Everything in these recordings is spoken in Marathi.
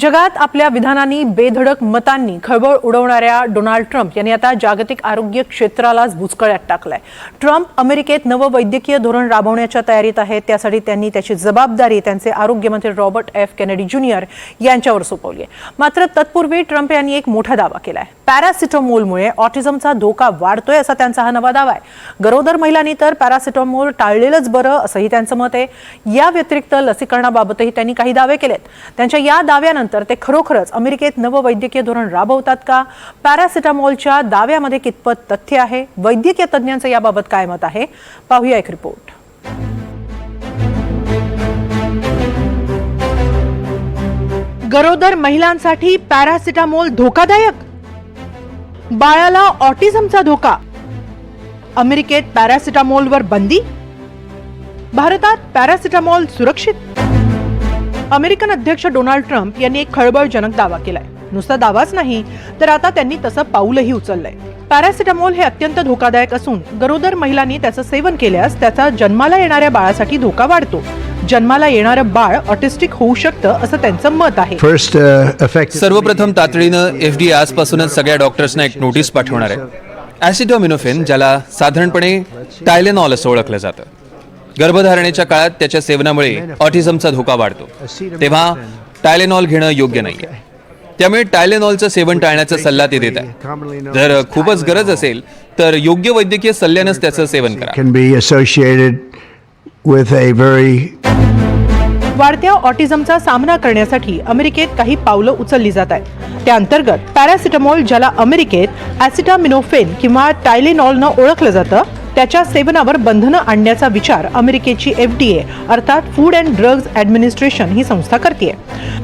जगात आपल्या विधानांनी बेधडक मतांनी खळबळ उडवणाऱ्या डोनाल्ड ट्रम्प यांनी आता जागतिक आरोग्य क्षेत्रालाच भुसकळ्यात टाकलाय. ट्रम्प अमेरिकेत नवं वैद्यकीय धोरण राबवण्याच्या तयारीत आहेत. त्यासाठी त्यांनी त्याची जबाबदारी त्यांचे आरोग्यमंत्री रॉबर्ट एफ. केनेडी ज्युनियर यांच्यावर सोपवली आहे मात्र तत्पूर्वी ट्रम्प यांनी एक मोठा दावा केलाय. पॅरासिटामोलमुळे ऑटिझमचा धोका वाढतोय असा त्यांचा हा नवा दावा आहे. गरोदर महिलांनी तर पॅरासिटामोल टाळलेलंच बरं असंही त्यांचं मत आहे. या व्यतिरिक्त लसीकरणाबाबतही त्यांनी काही दावे केलेत. त्यांच्या या दाव्यानं दाव्यानंतर ते खरोखरच अमेरिकेत नवं वैद्यकीय धोरण राबवतात का? पॅरासिटामॉलच्या दाव्यामध्ये कितपत तथ्य आहे? वैद्यकीय तज्ज्ञांचं याबाबत काय मत आहे? पाहूया एक रिपोर्ट. गरोदर महिलांसाठी पॅरासिटामोल धोकादायक? बाळाला ऑटिझमचा धोका? अमेरिकेत पॅरासिटामोलवर बंदी? भारतात पॅरासिटामॉल सुरक्षित? अमेरिकन अध्यक्ष डोनाल्ड ट्रम्प यांनी एक खळबळजनक दावा केलाय. नुसता दावाच नाही तर आता त्यांनी तसं पाऊलही उचललंय. पॅरासिटामॉल हे अत्यंत धोकादायक असून गरोदर महिलांनी त्याचं सेवन केल्यास त्याचा जन्माला येणाऱ्या बाळासाठी धोका वाढतो. जन्माला येणारं बाळ ऑटिस्टिक होऊ शकतं असं त्यांचं मत आहे. Uh. सर्वप्रथम तातडीनं एफ डी आजपासूनच सगळ्या डॉक्टर्सना एक नोटीस पाठवणार आहे. ॲसिडोमिनोफेन ज्याला साधारणपणे टायलेनॉल असं ओळखलं जातं. गर्भधारणेच्या काळात त्याच्या सेवनामुळे ऑटिझमचा धोका वाढतो. तेव्हा टायलेनॉल घेणं योग्य नाही. त्यामुळे टायलेनॉलचं सेवन टाळण्याचा सल्ला ते देत आहे जर खूपच गरज असेल तर योग्य वैद्यकीय सल्ल्यानंच त्याचं सेवन करा. वाढत्या ऑटिझमचा सामना करण्यासाठी अमेरिकेत काही पावलं उचलली जात आहेत. त्या अंतर्गत पॅरासिटामॉल ज्याला अमेरिकेत ॲसिटामिनोफेन किंवा टायलेनॉलनं ओळखलं जातं त्याच्या सेवनावर बंधनं आणण्याचा विचार अमेरिकेची एफ डी ए अर्थात फूड अँड ड्रग्ज ॲडमिनिस्ट्रेशन ही संस्था करते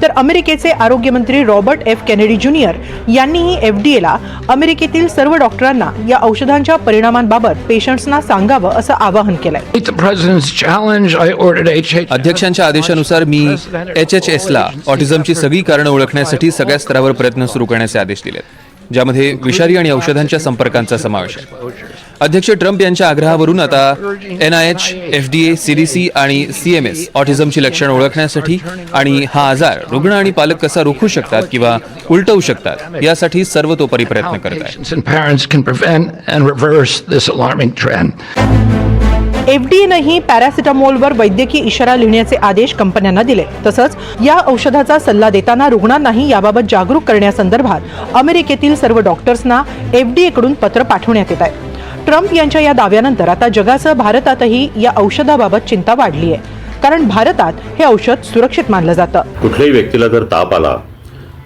तर अमेरिकेचे आरोग्यमंत्री रॉबर्ट एफ केनेडी ज्युनियर यांनीही एफ डी एला अमेरिकेतील सर्व डॉक्टरांना या औषधांच्या परिणामांबाबत पेशंट्सना सांगावं असं आवाहन केलंय. अध्यक्षांच्या आदेशानुसार मी एच एच एसला ऑटिझमची सगळी कारणं ओळखण्यासाठी सगळ्या स्तरावर प्रयत्न सुरू करण्याचे आदेश दिलेत ज्यामध्ये विषारी आणि औषधांच्या संपर्कांचा समावेश आहे. अध्यक्ष ट्रम्प यांच्या आग्रहावरून आता N I H F D A C D C आणि सी एम एस ऑटिझमची लक्षणं ओळखण्यासाठी आणि हा आजार रुग्ण आणि पालक कसा रोखू शकतात किंवा उलटवू शकतात यासाठी सर्वतोपरी प्रयत्न करत आहे. Patients and parents can prevent and reverse this alarming trend. एफडीएनंही पॅरासिटामोलवर वैद्यकीय इशारा लिहिण्याचे आदेश कंपन्यांना दिले. तसंच या औषधाचा सल्ला देताना रुग्णांनाही याबाबत जागरूक करण्यासंदर्भात अमेरिकेतील सर्व डॉक्टर्सना एफडीए कडून पत्र पाठवण्यात येत आहे. ट्रम्प यांच्या या दाव्यानंतर आता जगासह भारतातही या औषधाबाबत चिंता वाढली आहे कारण भारतात हे औषध सुरक्षित मानलं जातं. कुठल्याही व्यक्तीला जर ताप आला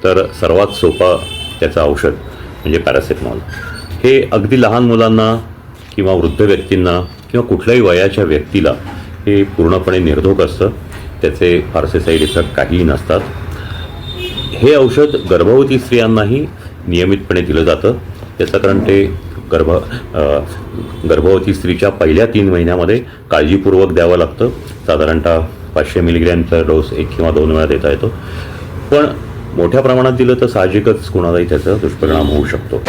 तर सर्वात सोपा त्याचं औषध म्हणजे पॅरासिटमॉल. हे अगदी लहान मुलांना किंवा वृद्ध व्यक्तींना किंवा कुठल्याही वयाच्या व्यक्तीला हे पूर्णपणे निर्धोक असतं. त्याचे फारसे साईड इफेक्ट काहीही नसतात. हे औषध गर्भवती स्त्रियांनाही नियमितपणे दिलं जातं. त्याचं कारण ते गर्भ गर्भवती स्त्रीच्या पहिल्या तीन महिन्यामध्ये काळजीपूर्वक द्यावं लागतं. साधारणतः पाचशे मिलीग्रॅमचा डोस एक किंवा दोन वेळा देता येतो. पण मोठ्या प्रमाणात दिलं तर साहजिकच कुणालाही त्याचा दुष्परिणाम होऊ शकतो.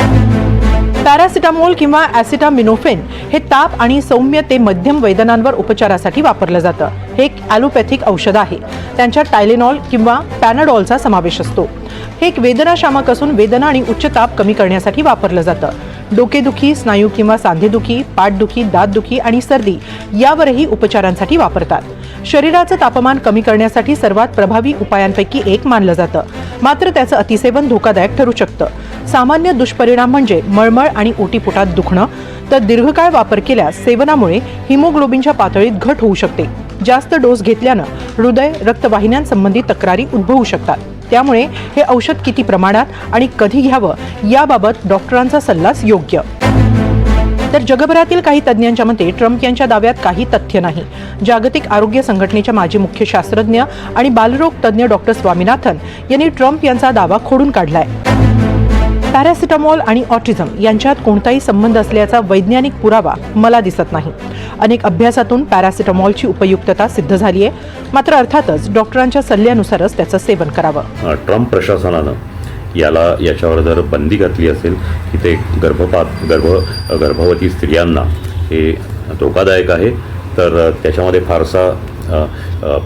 पॅरासिटामोल किंवा ॲसिटामिनोफेन हे ताप आणि सौम्य ते मध्यम वेदनांवर उपचारासाठी वापरलं जातं. हे एक ॲलोपॅथिक औषध आहे. त्यांच्यात टायलेनॉल किंवा पॅनाडॉलचा समावेश असतो. हे एक वेदनाशामक असून वेदना आणि उच्च ताप कमी करण्यासाठी वापरलं जातं. डोकेदुखी स्नायू किंवा सांधेदुखी पाठदुखी दातदुखी आणि सर्दी यावरही उपचारांसाठी वापरतात. शरीराचं तापमान कमी करण्यासाठी सर्वात प्रभावी उपायांपैकी एक मानलं जातं. मात्र त्याचं अतिसेवन धोकादायक ठरू शकतं. सामान्य दुष्परिणाम म्हणजे मळमळ आणि ओटीपोटात दुखणं तर दीर्घकाळ वापर केल्यास सेवनामुळे हिमोग्लोबिनच्या पातळीत घट होऊ शकते. जास्त डोस घेतल्यानं हृदय रक्तवाहिन्यांसंबंधी तक्रारी उद्भवू शकतात. त्यामुळे हे औषध किती प्रमाणात आणि कधी घ्यावं याबाबत डॉक्टरांचा सल्लाच योग्य. तर जगभरातील काही तज्ज्ञांच्या मते ट्रम्प यांच्या दाव्यात काही तथ्य नाही. जागतिक आरोग्य संघटनेच्या माजी मुख्य शास्त्रज्ञ आणि बालरोग तज्ज्ञ डॉक्टर स्वामीनाथन यांनी ट्रम्प यांचा दावा खोडून काढलाय. पॅरासिटामॉल आणि ऑटिझम यांच्यात कोणताही संबंध असल्याचा वैज्ञानिक पुरावा मला दिसत नाही. अनेक अभ्यासातून पॅरासिटामॉलची उपयुक्तता सिद्ध झाली आहे मात्र अर्थातच डॉक्टरांच्या सल्ल्यानुसारच त्याचं सेवन करावं. ट्रम्प प्रशासनानं याला याच्यावर जर बंदी घातली असेल की ते गर्भपात गर्भ गर्भवती स्त्रियांना हे धोकादायक आहे तर त्याच्यामध्ये फारसा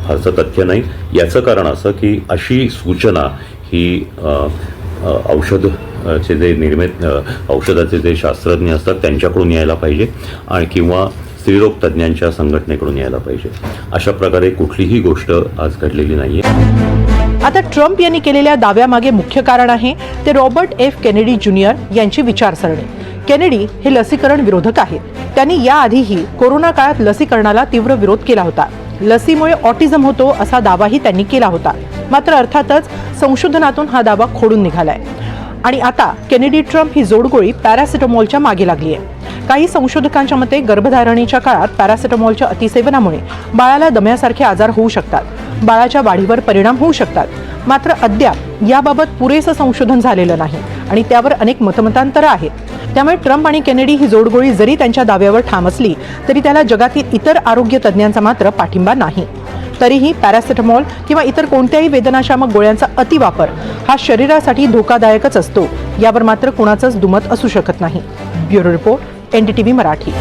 फारसं तथ्य नाही. याचं कारण असं की अशी सूचना ही औषध चे जे निर्मित औषधाचे जे शास्त्रज्ञ असतात त्यांच्याकडून यायला पाहिजे आणि किंवा स्त्रीरोग तज्ज्ञांच्या संघटनेकडून यायला पाहिजे. अशा प्रकारे कुठलीही गोष्ट आज घडलेली नाही आहे आता ट्रम्प यांनी केलेल्या दाव्यामागे मुख्य कारण आहे ते रॉबर्ट एफ. केनेडी ज्युनियर यांची विचारसरणी. केनेडी हे लसीकरण विरोधक आहेत. त्यांनी याआधीही कोरोना काळात लसीकरणाला तीव्र विरोध केला होता. लसीमुळे ऑटिझम होतो असा दावाही त्यांनी केला होता. मात्र अर्थातच संशोधनातून हा दावा खोडून निघालाय. आणि आता केनेडी ट्रम्प ही जोडगोळी पॅरासिटामॉलच्या मागे लागली आहे काही संशोधकांच्या मते गर्भधारणेच्या काळात पॅरासिटामॉलच्या अतिसेवनामुळे बाळाला दम्यासारखे आजार होऊ शकतात. बाळाच्या वाढीवर परिणाम होऊ शकतात. मात्र अद्याप याबाबत पुरेसं संशोधन झालेलं नाही आणि त्यावर अनेक मतमतांतरं आहेत. त्यामुळे ट्रम्प आणि केनेडी ही जोडगोळी जरी त्यांच्या दाव्यावर ठाम असली तरी त्याला जगातील इतर आरोग्य तज्ज्ञांचा मात्र पाठिंबा नाही. तरीही पॅरासिटामॉल किंवा इतर कोणत्याही वेदनाशामक गोळ्यांचा अतिवापर हा शरीरासाठी धोकादायकच असतो. यावर मात्र कुणाचंच दुमत असू शकत नाही. Bureau report NDTV Marathi.